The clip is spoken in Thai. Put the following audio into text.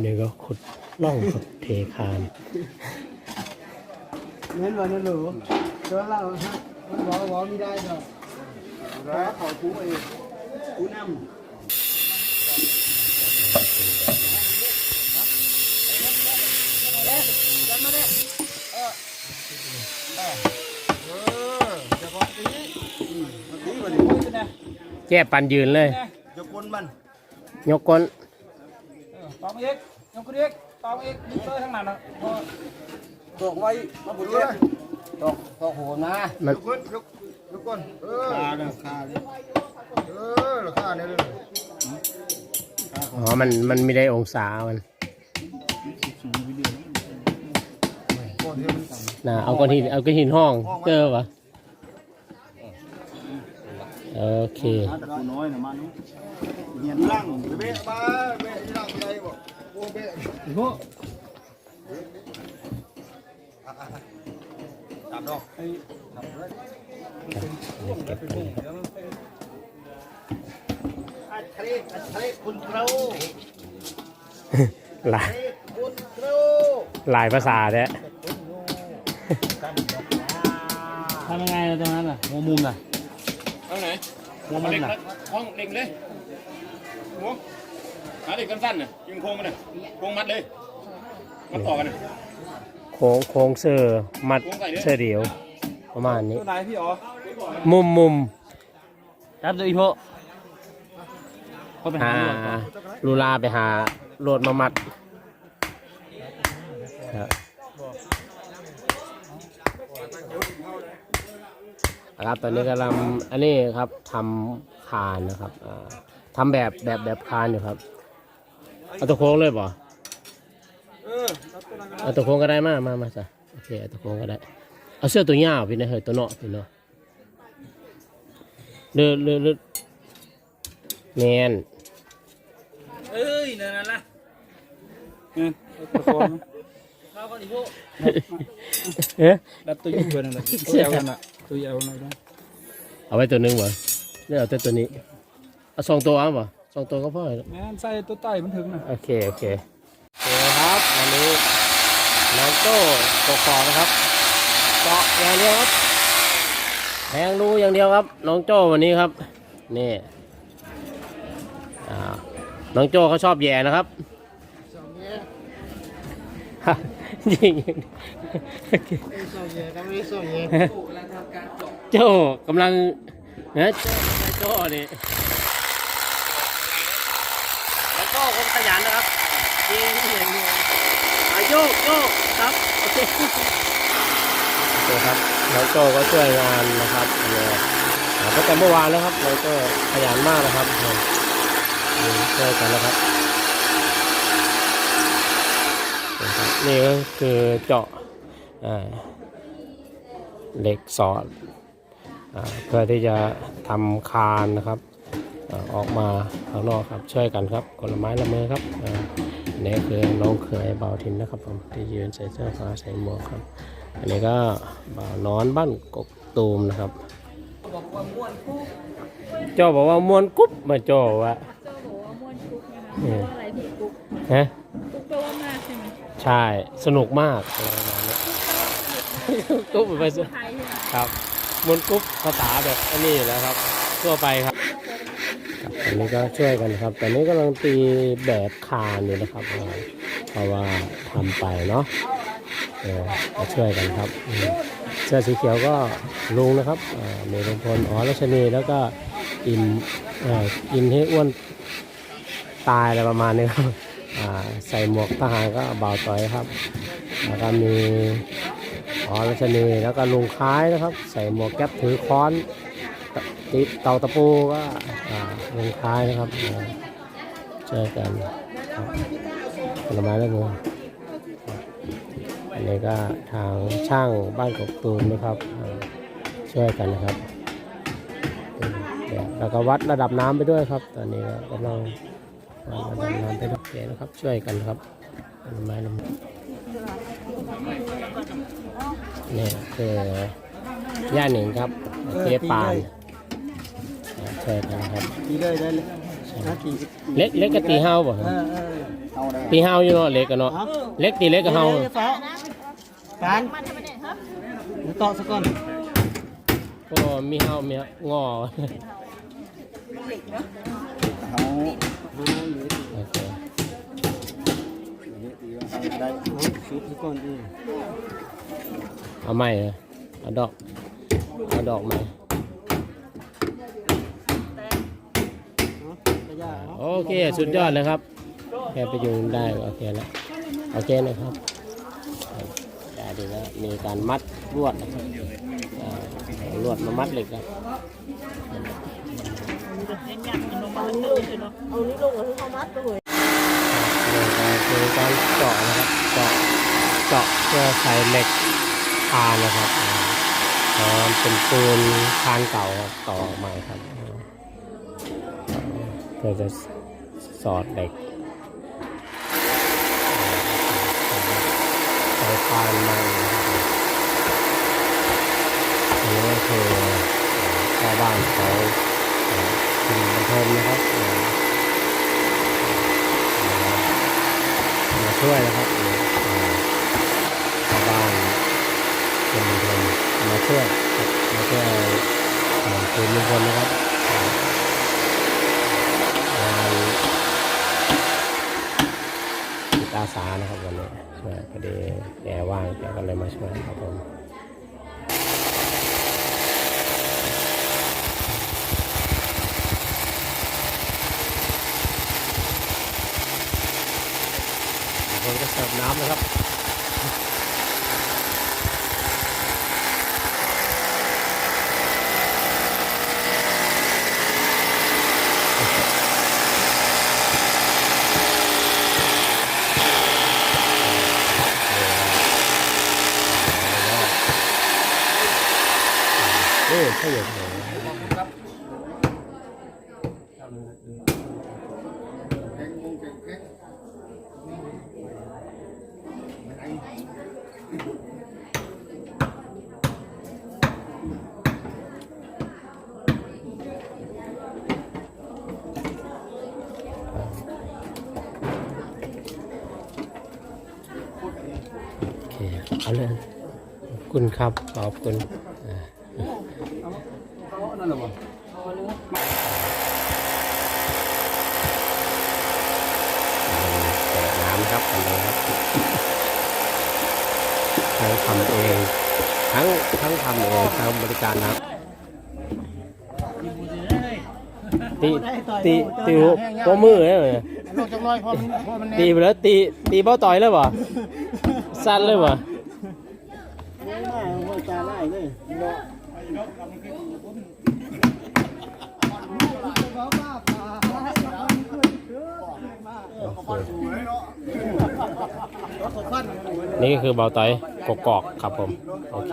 เดี๋ยวก็ขุดล่องครับเทคานเน้นวันนั้นหรูตัวเราฮะมันบอกว่าไม่ได้หรอกแล้วขอกูเองกูนำแก้ปันยืนเลย ยกคนมัน ยกก้น ตองอีกยกขึ้นอีกตองอีกดึงเลยทั้งนั้นนะพอตกไว้มาบุญเลยตกตกโหนะมันยกคนยกยกคนเออขาเนี่ยขาเนี่ยเออราคาเนี่ยเลยอ๋อ มัน มันไม่ได้องศามันก่อนที่มันนะเอาก้อนหิน เอาก้อนหินห้องเจอปะ โอเคแต่กูน้อยนะมันเงียนลังเบะมาเบะลังอะไรบอกโอ้เบะพวกจับดอกเก็บไปเลยครับอัดทะเลอัดทะเลคุณครูหลายหลายภาษาเนี่ยทำยังไงตรงนั้นล่ะหัวมุมล่ะ เอาไหนหัวมุมล่ะห้องเด็กเลยหัวหาเด็กสั้นๆน่ะยิงโค้งมาเลยโค้งมัดเลยมัดต่อกันน่ะโค้งโค้งเสื้อมัดเสื้อเดียว ประมาณนี้ ตัวไหนพี่อ๋อมุมมุมจับตัวอีโพเขาไปหาหาลวดก่อนลูลาไปหาโหลดมามัดครับ ครับ ตอนนี้กำลังอันนี้ครับทำคานนะครับอ่าทำแบบแบบแบบคานอยู่ครับเอาตัวโค้งเลยป่ะเอาตัวโค้งก็ได้มามามาจ้ะโอเคเอาตัวโค้งก็ได้เอาเสื้อตัวยาวพี่นะเฮ้ยตัวเนาะพี่เนาะเลือเลือเลือแมนเอ้ยนั่นน่ะเนี่ยตะโกน เอ๊ะดับตัวยุ่งเกินนั่นแหละตัวเอวนั่นน่ะตัวเอวนั่นน่ะเอาไว้ตัวหนึงวะเนี่ยเอาแต่ตัวนี้เอาสองตัวเอาป่ะสองตัวก็พอแล้วแม่นใส่ตัวใต้มันถึงน่ะโอเคโอเคโอเคครับวันนี้น้องโต้ตกคอนะครับเจาะอย่างเดียวครับแทงรูอย่างเดียวครับน้องโจ้วันนี้ครับนี่อ่าน้องโจ้เขาชอบแย่นะครับฮะยิงส่งเยอะก็ไม่ส่งเยอะโจ้กำลังนะโจ้นี่แล้วก็คนขยันนะครับยิงย่างเดียวอาโยกโยกครับโอเคครับน้องโจ้ก็ช่วยงานนะครับเนี่ยอ่าตั้งแต่เมื่อวานแล้วครับน้องโจ้ขยันมากนะครับช่วยกันนะครับ นี่ครับนี่ก็คือเจาะอ่าเหล็กสอดอาเพื่อที่จะทำคานนะครับอ่าออกมาข้างนอกครับช่วยกันครับคนละไม้ละมือครับอ่าอันนี้คือน้องเขยเบาทินนะครับผมที่ยืนใส่เสื้อฟ้าใส่หมวกครับ อันนี้ก็บ่าวนอนบ้านกกตูมนะครับเจ้าบอกว่าม้วนกุ๊บมาเจ้าว่าเจ้าบอกว่าม่วนกุ๊กนะคะอืมเพราะอะไรพี่กุ๊กฮะ กุ๊กแปลว่ามาก ใช่ สนุกมากอะไรประมาณนี้กุ๊บไปไทยใช่ไหมครับมนต์กรุ๊ปภาษาแบบอันนี้นะครับ ทั่วไปครับอันนี้ก็ช่วยกันครับตอนนี้กำลังตีแบบคานอยู่นะครับเพราะว่าทำไปเนาะเออมาช่วยกันครับเสื้อสีเขียวก็ลุงนะครับมีลุงพลอ๋อรัชนีแล้วก็อินอ,อินให้อ้วนตายอะไรประมาณนี้ครับ ใส่หมวกทหารก็เบาต่อยครับ แล้วก็มีอ๋อรัชนีแล้วก็ลุงคล้ายนะครับ ใส่หมวกแก๊ปถือค้อนติดเตาตะปูก็ลุงคล้ายนะครับอ่าช่วยกันรับผลไม้และมืออันนี้ก็ทางช่างบ้านกกตูมนะครับช่วยกันนะครับแล้วก็วัดระดับน้ำไปด้วยครับ ตอนนี้ก็กำลัง วัดระดับน้ำไปด้วยโอเคนะครับ ช่วยกันครับผลไม้และมือนี่คือย่าหนิงครับเจ๊ปานช่วยกันนะครับทีเลยได้เลยในะตีเล็กเล็กก็ตีเฮาบ่เออเออเอาได้ตีเฮาอยู่เนาะเล็กกันเนาะเอาเล็กตีเล็กก็เฮาดี๋ยวๆฟ้การเดี๋ยวต่อสักก่อนก็มีเฮามีงอเอาโอ เอาชุบสักก่อนดิเอาไม้เหรอเอาดอก เอาดอกไม้เอากระยาเอาโอเค สุดยอดเลยครับ แค่ไปยุงได้ก็โอเคแล้วโอเคนะครับได้ดีแล้วมีการมัดลวดนะครับอ่าเอาลวดมามัดเหล็กครับเอานี่ลงกับที่เขามัดด้วยนี่ก็คือการเจาะนะครับเจาะ เจาะเพื่อใส่เหล็กคานนะครับอ่าเพราะมันเป็นปูนคานเก่าครับต่อใหม่ครับอ่าเพื่อจะสอดเหล็กใส่คานใหม่อันนี้ก็คือชาวบ้านเขาเอ่อคุณบรรทมนะครับมาช่วยนะครับ ช่วยมาช่วยเอ่อคืนลุงพลนะครับจิตอาสานะครับวันนี้ช่วยพอดีแกว่างแกก็เลยมาช่วยครับผมลุงพลก็เสิร์ฟน้ำนะครับ โอ้ ขยันเลยโอเคเอาเลยขอบคุณครับ ขอบคุณ นั่นหรอบ่เปิดน้ำครับอันนี้ครับทั้งทำเอง ทั้งทั้งทำเองทั้งบริการน้ำตีตีตีหัวหัวมือเลยเหรอลงจังน้อยพอมันพอมันแน่ตีไปแล้วตีตีเบ้าต่อยเลยบ่สั้นเลยบ่ไม่ได้ไม่จ่าไล่เลย นี่ก็คือเบาต่อยกกอกครับผม โอเค